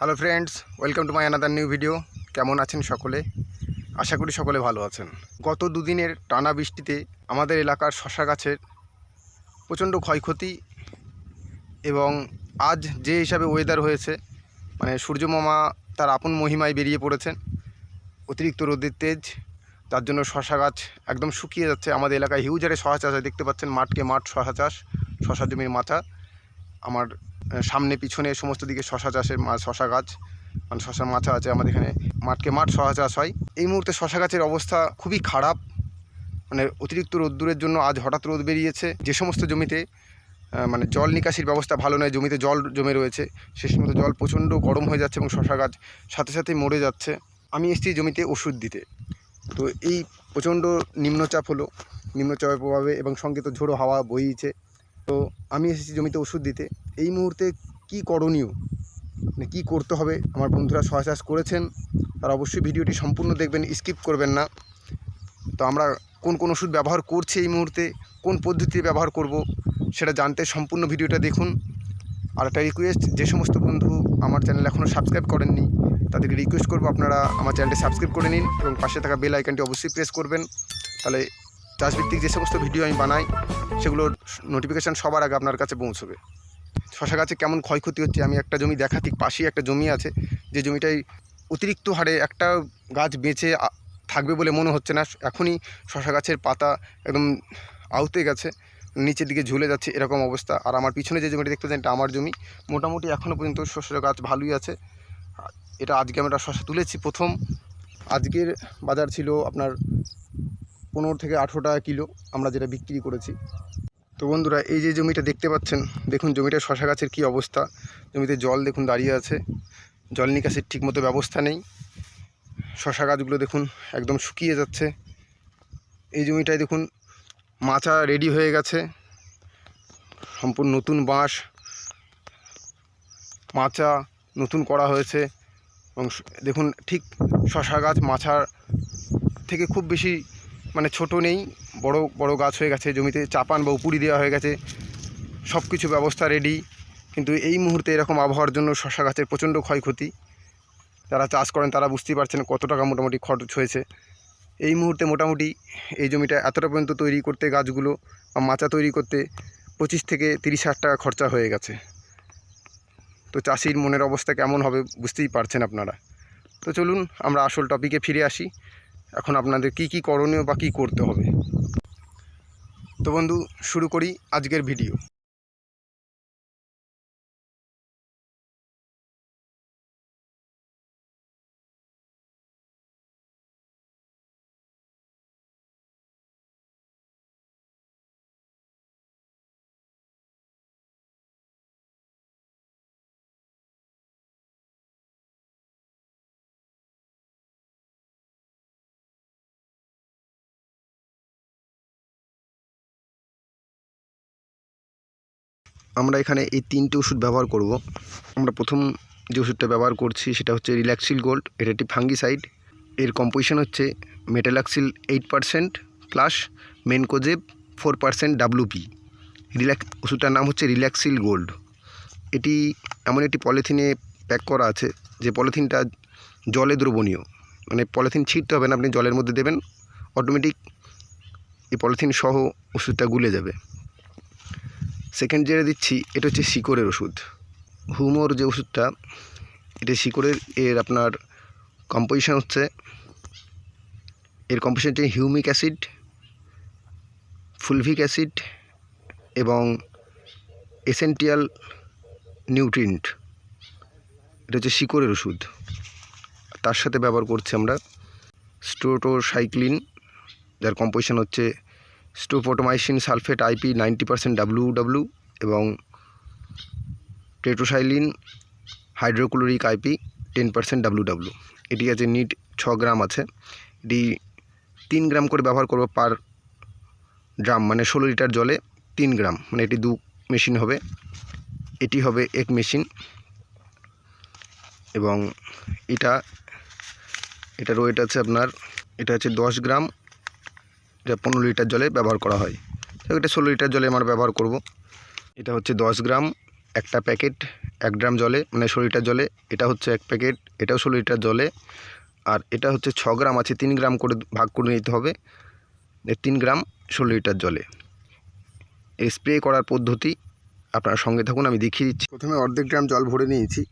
Hello friends welcome to my another new video কেমন আছেন সকলে? আশা করি সকলে ভালো আছেন। গত দুদিনের টানা বৃষ্টিতে আমাদের এলাকার শশা গাছের প্রচণ্ড ক্ষয়ক্ষতি এবং আজ যে হিসাবে ওয়েদার হয়েছে মানে সূর্যমামা তার আপন মহিমায় বেরিয়ে পড়েছেন, অতিরিক্ত রোদের তেজ তার জন্য শশা গাছ একদম শুকিয়ে যাচ্ছে। আমাদের এলাকায় হিউজ হারে শশা চাষ হয়। দেখতে পাচ্ছেন মাঠকে মাঠ শশা চাষ, শশা জমির মাথা আমার সামনে পিছনে সমস্ত দিকে শশা চাষের শশা গাছ। মানে শশা মাছা আছে আমাদের এখানে। মাঠকে মাঠ শশা চাষ হয়। এই মুহূর্তে শশা গাছের অবস্থা খুবই খারাপ। মানে অতিরিক্ত রোদ্দুরের জন্য আজ হঠাৎ রোদ বেরিয়েছে। যে সমস্ত জমিতে মানে জল নিকাশির ব্যবস্থা ভালো নয়, জমিতে জল জমে রয়েছে, সে সমস্ত জল প্রচণ্ড গরম হয়ে যাচ্ছে এবং শশা গাছ সাথে সাথে মরে যাচ্ছে। আমি এসেছি জমিতে ওষুধ দিতে। তো এই প্রচণ্ড নিম্নচাপ হলো। নিম্নচাপের প্রভাবে এবং সঙ্গে তো ঝোড়ো হাওয়া বইছে। তো আমি এসেছি জমিতে ওষুধ দিতে। এই মুহূর্তে কি করণীয়? মানে কী করতে হবে? আমার বন্ধুরা সহায় চাষ করেছেন। তারা অবশ্যই ভিডিওটি সম্পূর্ণ দেখবেন, স্কিপ করবেন না। তো আমরা কোন কোন ওষুধ ব্যবহার করছি এই মুহূর্তে, কোন পদ্ধতি ব্যবহার করব, সেটা জানতে সম্পূর্ণ ভিডিওটা দেখুন। আর একটা রিকোয়েস্ট যে সমস্ত বন্ধু আমার চ্যানেল এখনও সাবস্ক্রাইব করেননি, তাদেরকে রিকোয়েস্ট করব আপনারা আমার চ্যানেলটি সাবস্ক্রাইব করে নিন এবং পাশে থাকা বেল আইকনটি অবশ্যই প্রেস করবেন। তাহলে চাষভিত্তিক যে সমস্ত ভিডিও আমি বানাই সেগুলোর নোটিফিকেশান সবার আগে আপনার কাছে পৌঁছবে। শশা গাছে কেমন ক্ষয়ক্ষতি হচ্ছে, আমি একটা জমি দেখা, ঠিক পাশেই একটা জমি আছে, যে জমিটায় অতিরিক্ত হারে একটা গাছ বেঁচে থাকবে বলে মনে হচ্ছে না। এখনই শশা গাছের পাতা একদম আউতে গেছে, নিচের দিকে ঝুলে যাচ্ছে, এরকম অবস্থা। আর আমার পিছনে যে জমিটা দেখতে পাচ্ছেন, এটা আমার জমি। মোটামুটি এখনও পর্যন্ত শশা গাছ ভালোই আছে। এটা আজকে আমরা শশা তুলেছি প্রথম। আজকের বাজার ছিল আপনার পনেরো থেকে আঠেরো টাকা কিলো আমরা যেটা বিক্রি করেছি। তো বন্ধুরা, এই যে জমিটা দেখতে পাচ্ছেন, দেখুন জমিটা শশা গাছের কী অবস্থা। জমিতে জল দেখুন দাঁড়িয়ে আছে। জল নিকাশির ঠিকমতো ব্যবস্থা নেই। শশা গাছগুলো দেখুন একদম শুকিয়ে যাচ্ছে। এই জমিটায় দেখুন মাচা রেডি হয়ে গেছে। সম্পূর্ণ নতুন বাঁশ, মাচা নতুন করা হয়েছে এবং দেখুন ঠিক শশা গাছ মাছার থেকে খুব বেশি মানে ছোট নেই, বড় বড় গাছ হয়ে গেছে, জমিতে চাপান বা উপুরি দেওয়া হয়ে গেছে সব কিছু ব্যবস্থা রেডি কিন্তু এই মুহূর্তে এরকম আবহাওয়ার জন্য শশা গাছের প্রচণ্ড ক্ষয়ক্ষতি। যারা চাষ করেন তারা বুঝতেই পারছেন কত টাকা মোটামুটি খরচ হয়েছে। এই মুহূর্তে মোটামুটি এই জমিটা এতটা পর্যন্ত তৈরি করতে, গাছগুলো বা মাচা তৈরি করতে পঁচিশ থেকে তিরিশ হাজার টাকা খরচা হয়ে গেছে। তো চাষির মনের অবস্থা কেমন হবে বুঝতেই পারছেন আপনারা। তো চলুন আমরা আসল টপিকে ফিরে আসি। এখন আপনাদের কি কি করণীয় বা কী করতে হবে? তো বন্ধু, শুরু করি আজকের ভিডিও। আমরা এখানে এই তিনটে ওষুধ ব্যবহার করব। আমরা প্রথম যে ওষুধটা ব্যবহার করছি সেটা হচ্ছে রিল্যাক্সিল গোল্ড, এটা একটি ফাঙ্গিসাইড। এর কম্পোজিশন হচ্ছে metalaxyl eight percent plus mancozeb four percent WP relax, ওষুধটার নাম হচ্ছে রিল্যাক্সিল গোল্ড। এটি এমন একটি পলিথিনে প্যাক করা আছে যে পলিথিনটা জলে দ্রবণীয়। মানে পলিথিন ছিটতে হবে না, আপনি জলের মধ্যে দেবেন, অটোমেটিক এই পলিথিন সহ ওষুধটা গুলে যাবে। সেকেন্ড যেটা দিচ্ছি, এটা হচ্ছে শিকড়ের ওষুধ। হুমোর যে ওষুধটা, এটা শিকড়ের, এর আপনার কম্পোজিশন হচ্ছে, এর কম্পোজিশন হচ্ছে হিউমিক অ্যাসিড ফুলভিক অ্যাসিড এবং এসেন্টিয়াল নিউট্রিন্ট এটা হচ্ছে শিকড়ের ওষুধ। তার সাথে ব্যবহার করছি আমরা স্টোটোসাইক্লিন, যার কম্পোজিশন হচ্ছে streptomycin sulphate IP ninety percent W W এবং tetracycline hydrochloric IP ten percent W W এটি আছে নিট ছ গ্রাম আছে। এটি তিন গ্রাম করে ব্যবহার করব পার ড্রাম মানে ষোলো লিটার জলে তিন গ্রাম মানে এটি দু মেশিন হবে। এটি হবে এক মেশিন। এবং এটা এটার ওয়েট আছে আপনার, এটা হচ্ছে দশ গ্রাম। এটা পনেরো লিটার জলে ব্যবহার করা হয়। তো এটা ষোলো লিটার জলে আমরা ব্যবহার করব। এটা হচ্ছে দশ গ্রাম, একটা প্যাকেট, এক গ্রাম জলে মানে ষোলো লিটার জলে, এটা হচ্ছে এক প্যাকেট, এটাও ষোলো লিটার জলে, আর এটা হচ্ছে ছ গ্রাম আছে, তিন গ্রাম করে ভাগ করে নিতে হবে। তিন গ্রাম, ষোলো লিটার জলে। এই স্প্রে করার পদ্ধতি আপনারা সঙ্গে থাকুন, আমি দেখিয়ে দিচ্ছি। প্রথমে অর্ধেক গ্রাম জল ভরে নিয়েছি,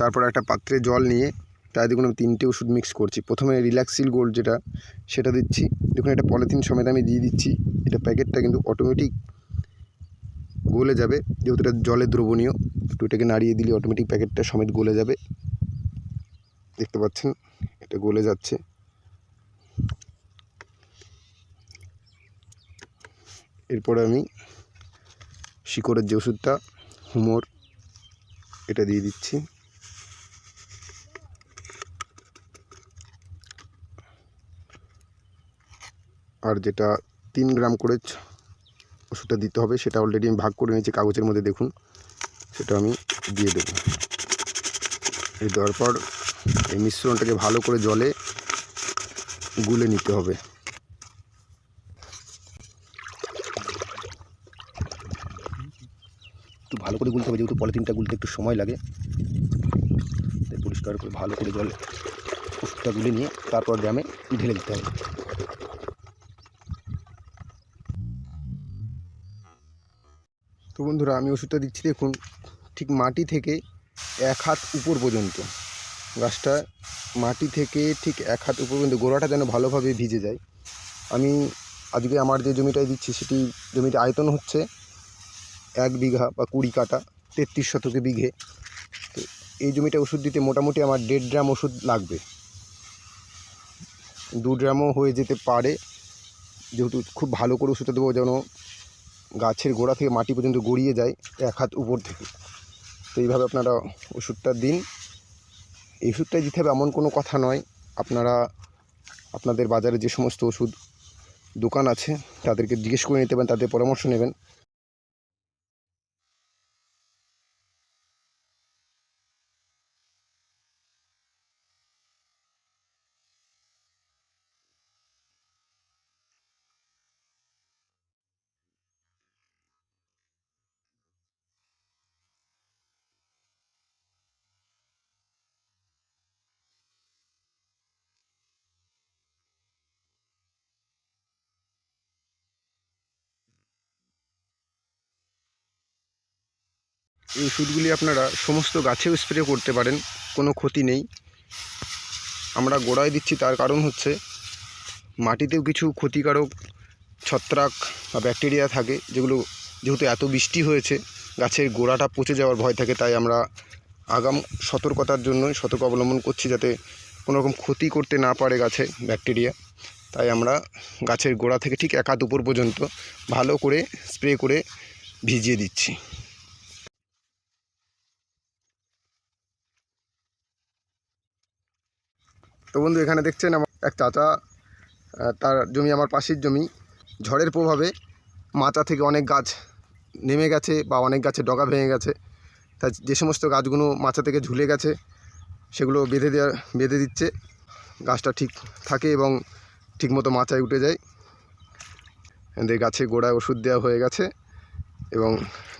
তারপর একটা পাত্রে জল নিয়ে তাই দেখুন আমি তিনটে ওষুধ মিক্স করছি। প্রথমে রিল্যাক্সিল গোল্ড যেটা, সেটা দিচ্ছি। দেখুন এটা পলিথিন সমেত আমি দিয়ে দিচ্ছি। এটা প্যাকেটটা কিন্তু অটোমেটিক গলে যাবে। যেহেতু এটা জলে দ্রবণীয় একটু এটাকে নাড়িয়ে দিলে অটোমেটিক প্যাকেটটা সমেত গলে যাবে। দেখতে পাচ্ছেন, এটা গলে যাচ্ছে। এরপরে আমি শিকড়ের যে ওষুধটা, হুমোর, এটা দিয়ে দিচ্ছি। আর যেটা তিন গ্রাম করে ওষুধটা দিতে হবে, সেটা অলরেডি আমি ভাগ করে নিয়েছি, কাগজের মধ্যে দেখুন। সেটা আমি দিয়ে দেবো। এই দেওয়ার পর এই মিশ্রণটাকে ভালো করে জলে গুলে নিতে হবে। একটু ভালো করে গুলতে হবে, যেহেতু পলিথিনটা গুলতে একটু সময় লাগে। পরিষ্কার করে ভালো করে জলে ওষুধটা গুলে নিয়ে তারপর ড্রামে ঢেলে দিতে হবে। তো বন্ধুরা, আমি ওষুধটা দিচ্ছি দেখুন, ঠিক মাটি থেকে এক হাত উপর পর্যন্ত। গাছটা মাটি থেকে ঠিক এক হাত উপর পর্যন্ত, গোড়াটা যেন ভালোভাবে ভিজে যায়। আমি আজকে আমার যে জমিটায় দিচ্ছি, সেটি জমিটা আয়তন হচ্ছে এক বিঘা বা কুড়ি কাটা, তেত্রিশ শতকে বিঘে। তো এই জমিটা ওষুধ দিতে মোটামুটি আমার দেড় ড্রাম ওষুধ লাগবে। দু ড্রামও হয়ে যেতে পারে। যেহেতু খুব ভালো করে ওষুধটা দেবো, যেন গাছের গোড়া থেকে মাটি পর্যন্ত গড়িয়ে যায় এক হাত উপর থেকে। তো এইভাবে আপনারা ওষুধটা দিন। এই ওষুধটাই দিতে হবে এমন কোনো কথা নয়। আপনারা, আপনাদের বাজারে যে সমস্ত ওষুধ দোকান আছে, তাদেরকে জিজ্ঞেস করে নিতে পারেন, তাদের পরামর্শ নেবেন। এই ওষুধগুলি আপনারা সমস্ত গাছেও স্প্রে করতে পারেন, কোনো ক্ষতি নেই। আমরা গোড়ায় দিচ্ছি, তার কারণ হচ্ছে মাটিতেও কিছু ক্ষতিকারক ছত্রাক বা ব্যাকটেরিয়া থাকে, যেগুলো যেহেতু এত বৃষ্টি হয়েছে, গাছের গোড়াটা পচে যাওয়ার ভয় থাকে, তাই আমরা আগাম সতর্কতার জন্যই সতর্ক অবলম্বন করছি যাতে কোনো রকম ক্ষতি করতে না পারে গাছে ব্যাকটেরিয়া তাই আমরা গাছের গোড়া থেকে ঠিক এক হাত উপর পর্যন্ত ভালো করে স্প্রে করে ভিজিয়ে দিচ্ছি। তো বন্ধু, এখানে দেখছেন আমার এক চাচা তার জমি আমার পাশের জমি। ঝড়ের প্রভাবে মাচা থেকে অনেক গাছ নেমে গেছে বা অনেক গাছের ডগা ভেঙে গেছে। তা যে সমস্ত গাছগুলো মাচা থেকে ঝুলে গেছে, সেগুলো বেঁধে দেওয়া বেঁধে দিচ্ছে। গাছটা ঠিক থাকে এবং ঠিকমতো মাচায় উঠে যায়। এদের গাছে গোড়ায় ওষুধ দেওয়া হয়ে গেছে এবং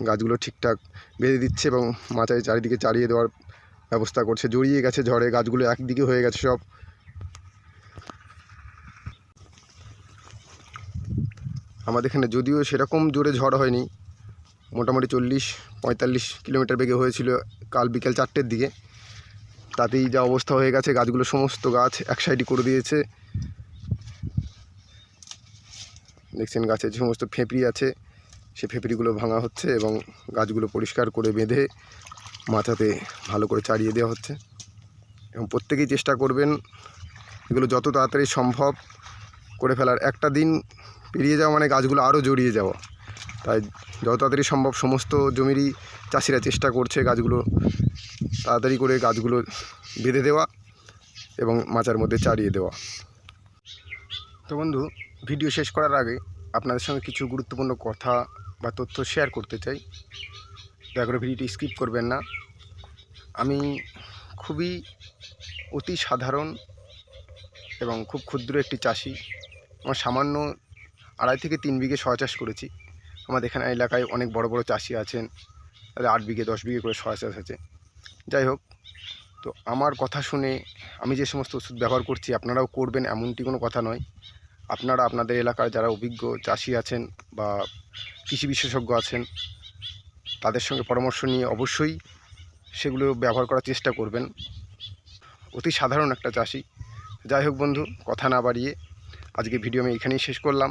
গাছগুলো ঠিকঠাক বেঁধে দিচ্ছে এবং মাচায় চারিদিকে চারিয়ে দেওয়ার ব্যবস্থা করছে। জড়িয়ে গেছে ঝড়ে, গাছগুলো একদিকে হয়ে গেছে সব। আমাদের এখানে যদিও সেরকম জোরে ঝড় হয়নি, মোটামুটি চল্লিশ, পঁয়তাল্লিশ কিলোমিটার বেগে হয়েছিল কাল বিকেল চারটের দিকে। তাতেই যা অবস্থা হয়ে গেছে, গাছগুলো সমস্ত গাছ এক সাইডই করে দিয়েছে। দেখছেন গাছে যে সমস্ত ফেঁপড়ি আছে, সে ফেঁপড়িগুলো ভাঙা হচ্ছে এবং গাছগুলো পরিষ্কার করে বেঁধে মাথাতে ভালো করে চাড়িয়ে দেওয়া হচ্ছে। এবং প্রত্যেকেই চেষ্টা করবেন এগুলো যত তাড়াতাড়ি সম্ভব করে ফেলার। একটা দিন পেরিয়ে যাওয়া মানে গাছগুলো আরও জড়িয়ে যাওয়া। তাই যত তাড়াতাড়ি সম্ভব সমস্ত জমিরই চাষিরা চেষ্টা করছে গাছগুলো তাড়াতাড়ি করে গাছগুলো বেঁধে দেওয়া এবং মাচার মধ্যে চাড়িয়ে দেওয়া। তো বন্ধু, ভিডিও শেষ করার আগে আপনাদের সঙ্গে কিছু গুরুত্বপূর্ণ কথা বা তথ্য শেয়ার করতে চাই। দয়া করে ভিডিওটি স্কিপ করবেন না। আমি খুবই অতি সাধারণ এবং খুব ক্ষুদ্র একটি চাষি। আমার সামান্য আড়াই থেকে তিন বিঘে সয়া চাষ করেছি। আমাদের এখানে এলাকায় অনেক বড় বড় চাষি আছেন তাহলে আট বিঘে, দশ বিঘে করে সয়া চাষ আছে। যাই হোক, তো আমার কথা শুনে আমি যে সমস্ত ওষুধ ব্যবহার করছি, আপনারাও করবেন এমনটি কোনো কথা নয়। আপনারা আপনাদের এলাকার যারা অভিজ্ঞ চাষি আছেন বা কৃষি বিশেষজ্ঞ আছেন, তাদের সঙ্গে পরামর্শ নিয়ে অবশ্যই সেগুলো ব্যবহার করার চেষ্টা করবেন। অতি সাধারণ একটা চাষি। যাই হোক বন্ধু, কথা না বাড়িয়ে আজকে ভিডিও আমি এখানেই শেষ করলাম।